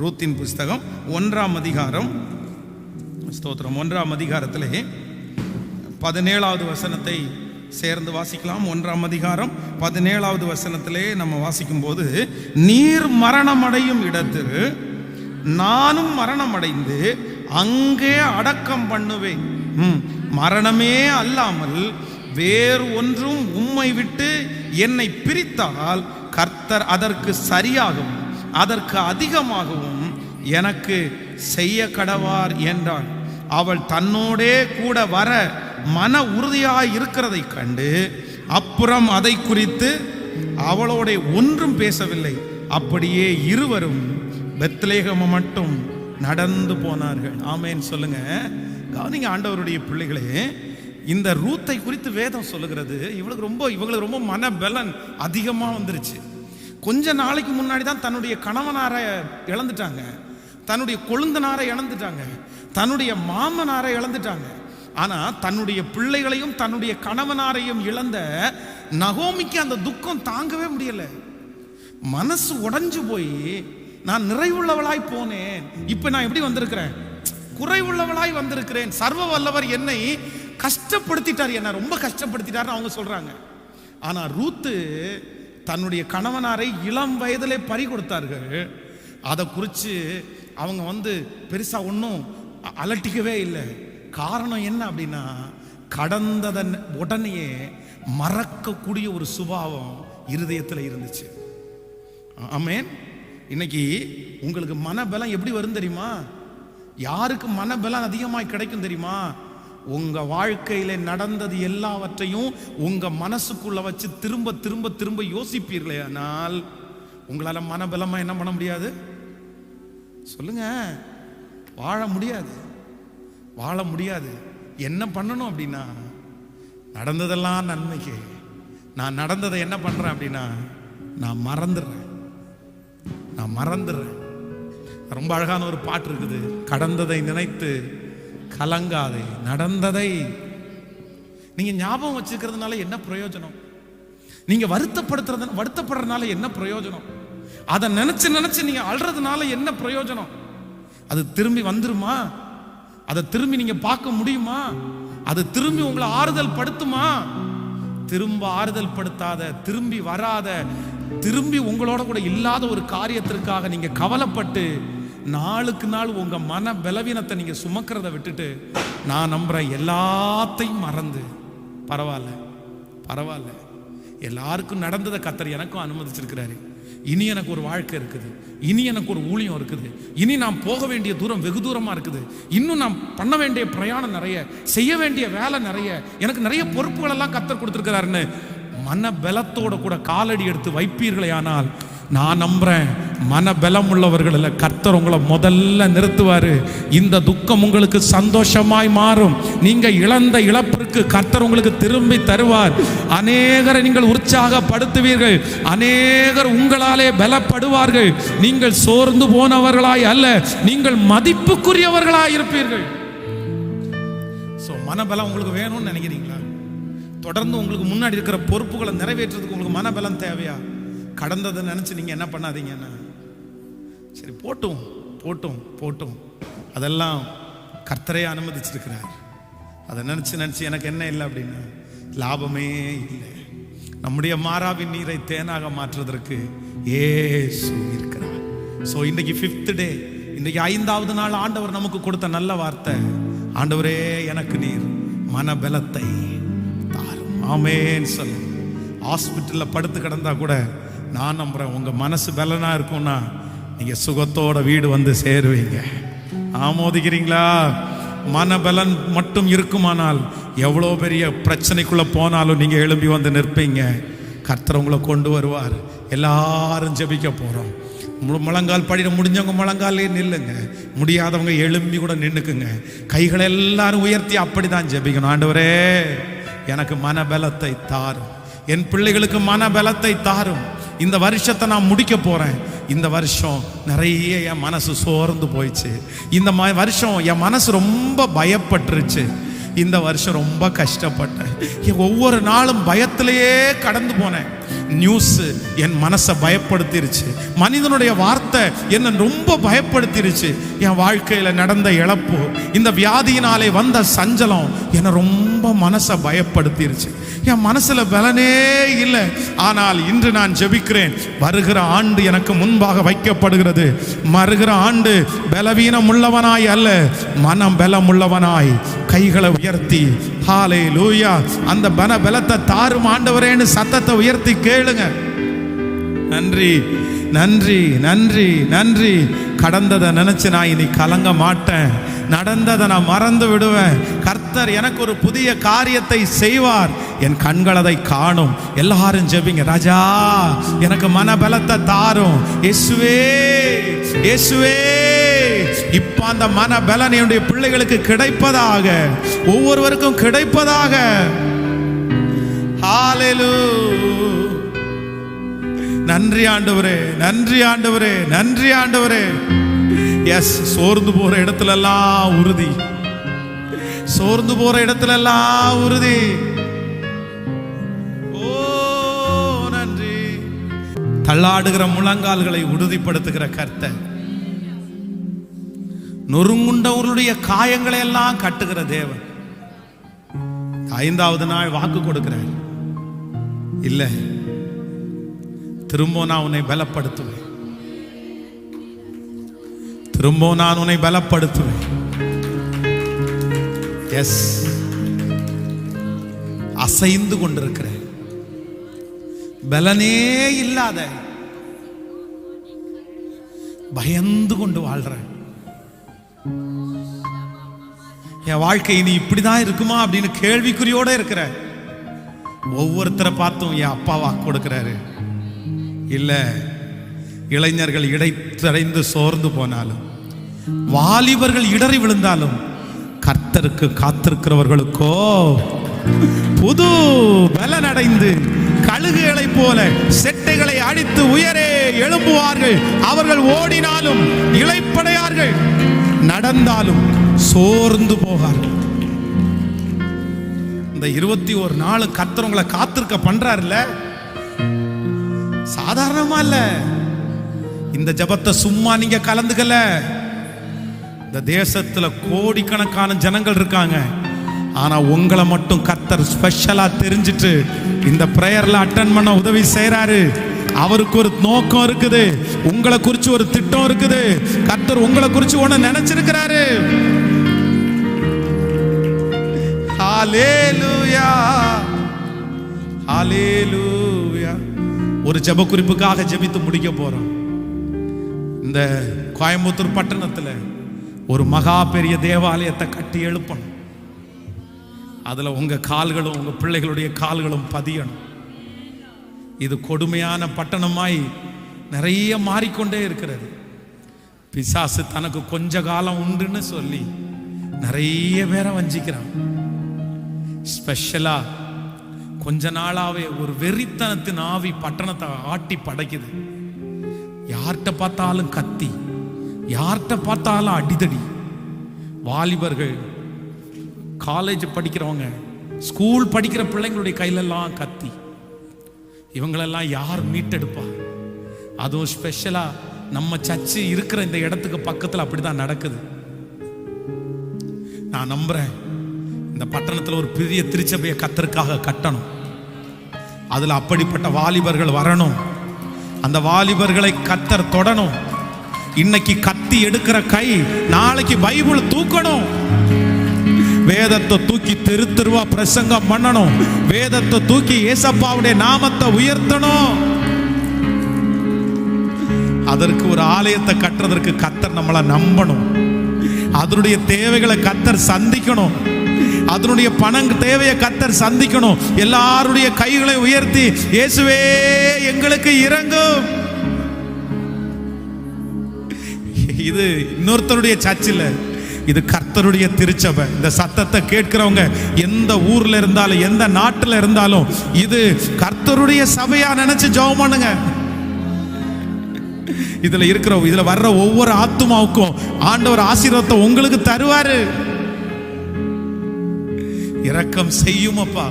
ரூத்தின் புஸ்தகம் ஒன்றாம் அதிகாரம். ஸ்தோத்திரம். ஒன்றாம் அதிகாரத்திலே பதினேழாவது வசனத்தை சேர்ந்து வாசிக்கலாம். ஒன்றாம் அதிகாரம் பதினேழாவது வசனத்திலே நம்ம வாசிக்கும்போது நீர் மரணமடையும் இடத்தில் நானும் மரணமடைந்து அங்கே அடக்கம் பண்ணுவேன். ம், மரணமே அல்லாமல் வேறு ஒன்றும் உம்மை விட்டு என்னை பிரித்தால் கர்த்தர் அதற்கு சரியாகும் அதற்கு அதிகமாகவும் எனக்கு செய்ய கடவார் என்றாள் அவள் தன்னோடே கூட வர மன உறுதியாய் இருக்கிறதை கண்டு அப்புறம் அதை குறித்து அவளோட ஒன்றும் பேசவில்லை. அப்படியே இருவரும் பெத்லேகம மட்டும் நடந்து போனார்கள். ஆமேன்னு சொல்லுங்க. கவனிங்க ஆண்டவருடைய பிள்ளைகளே இந்த ரூத்தை குறித்து வேதம் சொல்லுகிறது. இவளுக்கு ரொம்ப இவங்களுக்கு ரொம்ப மனபலன் அதிகமாக வந்துருச்சு. கொஞ்ச நாளைக்கு முன்னாடி தான் தன்னுடைய கணவனாரை இழந்துட்டாங்க. தன்னுடைய கொழுந்தனாரை இழந்துட்டாங்க. தன்னுடைய மாமனாரை இழந்துட்டாங்க. ஆனால் தன்னுடைய பிள்ளைகளையும் தன்னுடைய கணவனாரையும் இழந்த நகோமிக்கு அந்த துக்கம் தாங்கவே முடியலை. மனசு உடஞ்சு போய் நான் நிறைவுள்ளவளாய் போனேன். இப்போ நான் எப்படி வந்திருக்கிறேன்? குறைவுள்ளவளாய் வந்திருக்கிறேன். சர்வ வல்லவர் என்னை கஷ்டப்படுத்திட்டார். என்ன ரொம்ப கஷ்டப்படுத்திட்டார்னு அவங்க சொல்கிறாங்க ஆனால் ரூத்து தன்னுடைய கணவனாரை இளம் வயதிலே பறி கொடுத்தார்கள். அதை குறித்து அவங்க வந்து பெருசாக ஒன்றும் அலட்டிக்கவே இல்லை. காரணம் என்ன அப்படின்னா கடந்ததன் உடனேயே மறக்கக்கூடிய ஒரு சுபாவம் இருதயத்தில் இருந்துச்சு. ஆமேன். இன்னைக்கு உங்களுக்கு மனபலம் எப்படி வரும் தெரியுமா? யாருக்கு மனபலம் அதிகமாக கிடைக்கும் தெரியுமா? உங்க வாழ்க்கையில நடந்தது எல்லாவற்றையும் உங்க மனசுக்குள்ள வச்சு திரும்ப திரும்ப திரும்ப யோசிப்பீர்களே. ஆனால் உங்களால மனபலமா என்ன பண்ண முடியாது? சொல்லுங்க. வாழ முடியாது. வாழ முடியாது. என்ன பண்ணணும் அப்படின்னா நடந்ததெல்லாம் நன்மைக்கு. நான் நடந்ததை என்ன பண்றேன் அப்படின்னா நான் மறந்துடுறேன். நான் மறந்துடுறேன். ரொம்ப அழகான ஒரு பாட்டு இருக்குது. கடந்ததை நினைத்து கலங்காதே நடந்ததை. நீங்க ஞாபகம் வச்சுக்கிறதுனால என்ன பிரயோஜனம்? நீங்க வருத்தப்படுத்துறது வருத்தப்படுறதுனால என்ன பிரயோஜனம்? அதை நினைச்சு நினைச்சு நீங்க அழுறதுனால என்ன பிரயோஜனம்? அது திரும்பி வந்துருமா? அதை திரும்பி நீங்க பார்க்க முடியுமா? அது திரும்பி உங்களை ஆறுதல் படுத்துமா? திரும்ப ஆறுதல் படுத்தாத திரும்பி வராத திரும்பி உங்களோட கூட இல்லாத ஒரு காரியத்திற்காக நீங்க கவலைப்பட்டு நாளுக்கு நாள் உங்கள் மன பலவீனத்தை நீங்கள் சுமக்கிறத விட்டுட்டு நான் நம்புகிறேன் எல்லாத்தையும் மறந்து. பரவாயில்ல பரவாயில்ல. எல்லாருக்கும் நடந்ததை கத்தர் எனக்கும் அனுமதிச்சிருக்கிறாரு. இனி எனக்கு ஒரு வாழ்க்கை இருக்குது. இனி எனக்கு ஒரு ஊழியம் இருக்குது. இனி நான் போக வேண்டிய தூரம் வெகு தூரமாக இருக்குது. இன்னும் நான் பண்ண வேண்டிய பிரயாணம் நிறைய செய்ய வேண்டிய வேலை நிறைய எனக்கு நிறைய பொறுப்புகளெல்லாம் கத்தர் கொடுத்துருக்கிறாருன்னு மன பலத்தோட கூட காலடி எடுத்து வைப்பீர்களே ஆனால் நான் நம்புறேன் மன பலம் கர்த்தர் உங்களை முதல்ல நிறுத்துவார். இந்த துக்கம் உங்களுக்கு சந்தோஷமாய் மாறும். நீங்கள் இழந்த இழப்பிற்கு கர்த்தர் உங்களுக்கு திரும்பி தருவார். அநேகரை நீங்கள் உற்சாகப்படுத்துவீர்கள். அநேகர் உங்களாலே பலப்படுவார்கள். நீங்கள் சோர்ந்து போனவர்களாய் அல்ல நீங்கள் மதிப்புக்குரியவர்களாய் இருப்பீர்கள். ஸோ மனபலம் உங்களுக்கு வேணும்னு நினைக்கிறீங்களா? தொடர்ந்து உங்களுக்கு முன்னாடி இருக்கிற பொறுப்புகளை நிறைவேற்றுறதுக்கு உங்களுக்கு மனபலம் தேவையா? கடந்ததை நினச்சி நீங்கள் என்ன பண்ணாதீங்கன்னா. சரி போட்டும் போட்டும் போட்டும். அதெல்லாம் கர்த்தரையே அனுமதிச்சிருக்கிறார். அதை நினச்சி நினச்சி எனக்கு என்ன இல்லை அப்படின்னா? லாபமே இல்லை. நம்முடைய மாறாவின் நீரை தேனாக மாற்றுவதற்கு ஏசு இருக்கிறார். ஸோ இன்றைக்கி ஃபிஃப்த் டே இன்றைக்கி ஐந்தாவது நாள் ஆண்டவர் நமக்கு கொடுத்த நல்ல வார்த்தை. ஆண்டவரே எனக்கு நீர் மனபலத்தை தாரும். ஆமேன்னு சொல்லு. ஹாஸ்பிட்டலில் படுத்து கிடந்தா கூட நான் நம்புறேன். உங்கள் மனசு பலனாக இருக்கும்னா நீங்கள் சுகத்தோட வீடு வந்து சேருவீங்க. ஆமோதிக்கிறீங்களா? மனபலன் மட்டும் இருக்குமானால் எவ்வளோ பெரிய பிரச்சனைக்குள்ளே போனாலும் நீங்கள் எழும்பி வந்து நிற்பீங்க. கர்த்தர் உங்களை கொண்டு வருவார். எல்லாரும் ஜபிக்க போகிறோம் முழங்கால் படிட முடிஞ்சவங்க முழங்காலே நில்லுங்க. முடியாதவங்க எழும்பி கூட நின்றுக்குங்க கைகளை எல்லாரும் உயர்த்தி அப்படிதான் ஜெபிக்கணும். ஆண்டவரே எனக்கு மனபலத்தை தாரும். என் பிள்ளைகளுக்கு மனபலத்தை தாரும். இந்த வருஷத்தை நான் முடிக்க போகிறேன் இந்த வருஷம் நிறைய என் மனசு சோர்ந்து போயிடுச்சு. இந்த மா வருஷம் என் மனசு ரொம்ப பயப்பட்டுருச்சு. இந்த வருஷம் ரொம்ப கஷ்டப்பட்டேன். ஒவ்வொரு நாளும் பயத்திலேயே கடந்து போனேன். நியூஸ் என் மனசை பயப்படுத்திருச்சு. மனிதனுடைய வார்த்தை என்னை ரொம்ப பயப்படுத்திருச்சு. என் வாழ்க்கையில் நடந்த இழப்பு இந்த வியாதியினாலே வந்த சஞ்சலம் என்னை ரொம்ப மனசை பயப்படுத்திருச்சு. என் மனசில் பலனே இல்லை. ஆனால் இன்று நான் ஜெபிக்கிறேன். வருகிற ஆண்டு எனக்கு முன்பாக வைக்கப்படுகிறது. மறுகிற ஆண்டு பலவீனம் உள்ளவனாய் அல்ல மனம் பலம் உள்ளவனாய் கைகளை உயர்த்தி. ஹாலே லூயா அந்த பல பலத்தை தாரும் ஆண்டவரேன்னு சத்தத்தை உயர்த்தி கேளுங்க. நன்றி நன்றி நன்றி நன்றி. கடந்ததை நினைச்சு நான் இனி கலங்க மாட்டேன். நடந்ததை நான் மறந்து விடுவேன். கர்த்தர் எனக்கு ஒரு புதிய காரியத்தை செய்வார். என் கண்கள் அதை காணும். எல்லாரும் ஜெபிங்க. ராஜா எனக்கு மனபலத்தை தாரும். இயேசுவே இயேசுவே. இப்ப அந்த மனபலன் என்னுடைய பிள்ளைகளுக்கு கிடைப்பதாக ஒவ்வொருவருக்கும் கிடைப்பதாக. நன்றி ஆண்டவரே நன்றி ஆண்டவரே நன்றி ஆண்டவரே. எஸ் சோர்ந்து போற இடத்துல எல்லாம் உறுதி. சோர்ந்து போற இடத்துல எல்லாம் உறுதி. ஓ நன்றி. தள்ளாடுகிற முழங்கால்களை உறுதிப்படுத்துகிற கர்த்தன் நொறுங்குண்டவர்களுடைய காயங்களை எல்லாம் கட்டுகிற தேவன். ஐந்தாவது நாள் வாக்கு கொடுக்கிறார். இல்லை திரும்ப நான் உன்னை பலப்படுத்துவேன். திரும்ப நான் உன்னை பலப்படுத்துவேன். எஸ் அசைந்து கொண்டிருக்கிறேன். பலனே இல்லாத பயந்து கொண்டு வாழ்றேன். என் வாழ்க்கை இனி இப்படிதான் இருக்குமா அப்படின்னு கேள்விக்குறியோட இருக்கிற ஒவ்வொருத்தரை பார்த்தும் என் அப்பா வாக்கு கொடுக்கிறாரு. இல்ல இளைஞர்கள் இடைத்தடைந்து சோர்ந்து போனாலும் வாலிபர்கள் இடறி விழுந்தாலும் கர்த்தருக்கு காத்திருக்கிறவர்களுக்கோ புது பலன் அடைந்து கழுகுகளை போல செட்டைகளை அடித்து உயரே எழும்புவார்கள். அவர்கள் ஓடினாலும் இளைப்படையார்கள். நடந்தாலும் சோர்ந்து போகார்கள். இந்த இருபத்தி ஒரு நாள் கர்த்தர் உங்களை காத்திருக்க பண்றாருல்ல? சாதாரணமா இல்ல. இந்த ஜபத்தை சும்மா நீங்க கலந்துக்கல. இந்த தேசத்துல கோடிக்கணக்கான ஜனங்கள் இருக்காங்க. ஆனா உங்களை மட்டும் கர்த்தர் ஸ்பெஷலா தெரிஞ்சிட்டு இந்த ப்ரேயர்ல அட்டன் பண்ண உதவி செய்யறாரு அவருக்கு ஒரு நோக்கம் இருக்குது. உங்களை குறிச்சு ஒரு திட்டம் இருக்குது. கர்த்தர் உங்களை குறிச்சு ஒன்னு நினைச்சிருக்கிறாரு. ஹalleluya. ஹalleluya. ஒரு ஜெப குறிப்புக்காக ஜெபித்து முடிக்க போறோம். இந்த கோயம்புத்தூர் பட்டணத்துல ஒரு மகா பெரிய தேவாலயத்தை கட்டி எழுப்பணும். அதுல உங்க கால்களும் உங்க பிள்ளைகளுடைய கால்களும் பதியணும். இது கொடுமையான பட்டணமாய் நிறைய மாறிக்கொண்டே இருக்கிறது. பிசாசு தனக்கு கொஞ்ச காலம் உண்டுன்னு சொல்லி நிறைய பேரை வஞ்சிக்கிறான். ஸ்பெஷலா கொஞ்ச நாளாவே ஒரு வெறித்தனத்தின் ஆவி பட்டணத்தை ஆட்டி படைக்குது. யார்கிட்ட பார்த்தாலும் கத்தி யார்கிட்ட பார்த்தாலும் அடிதடி. வாலிபர்கள் காலேஜ் படிக்கிறவங்க ஸ்கூல் படிக்கிற பிள்ளைங்களுடைய கையிலெல்லாம் கத்தி. இவங்களெல்லாம் யார் மீட்டெடுப்பா? அதுவும் ஸ்பெஷலா நம்ம சர்ச்சு இருக்கிற இந்த இடத்துக்கு பக்கத்தில் அப்படிதான் நடக்குது. நான் நம்புறேன் இந்த பட்டணத்தில் ஒரு பெரிய திருச்சபையை கத்தருக்காக கட்டணும். அதுல அப்படிப்பட்ட வாலிபர்கள் வரணும். அந்த வாலிபர்களை கத்தர் தொடணும். இன்னைக்கு கத்தி எடுக்கிற கை நாளைக்கு பைபிள் தூக்கணும். வேதத்தை தூக்கி தெரு தெருவா பிரசங்கம் பண்ணணும். வேதத்தை தூக்கி ஏசப்பாவுடைய நாமத்தை உயர்த்தணும். அதற்கு ஒரு ஆலயத்தை கட்டுறதற்கு கத்தர் நம்மளை நம்பணும். அதனுடைய தேவைகளை கத்தர் சந்திக்கணும். அதனுடைய பணம் தேவையை கத்தர் சந்திக்கணும். எல்லாருடைய கைகளை உயர்த்தி இயேசுவே எங்களுக்கு இறங்கும் இது இன்னொருத்தருடைய சர்ச்சில் இது கர்த்தருடைய திருச்சபை. இந்த சத்தத்தை கேட்கிறவங்க எந்த ஊர்ல இருந்தாலும் எந்த நாட்டில் இருந்தாலும் இது கர்த்தருடைய சபையா நினைச்சு ஜெபம் பண்ணுங்க. இதுல இருக்கிற இதுல வர்ற ஒவ்வொரு ஆத்துமாவுக்கும் ஆண்டவர் ஆசீர்வாதத்தை உங்களுக்கு தருவாரு. இரக்கம் செய்யும் அப்பா.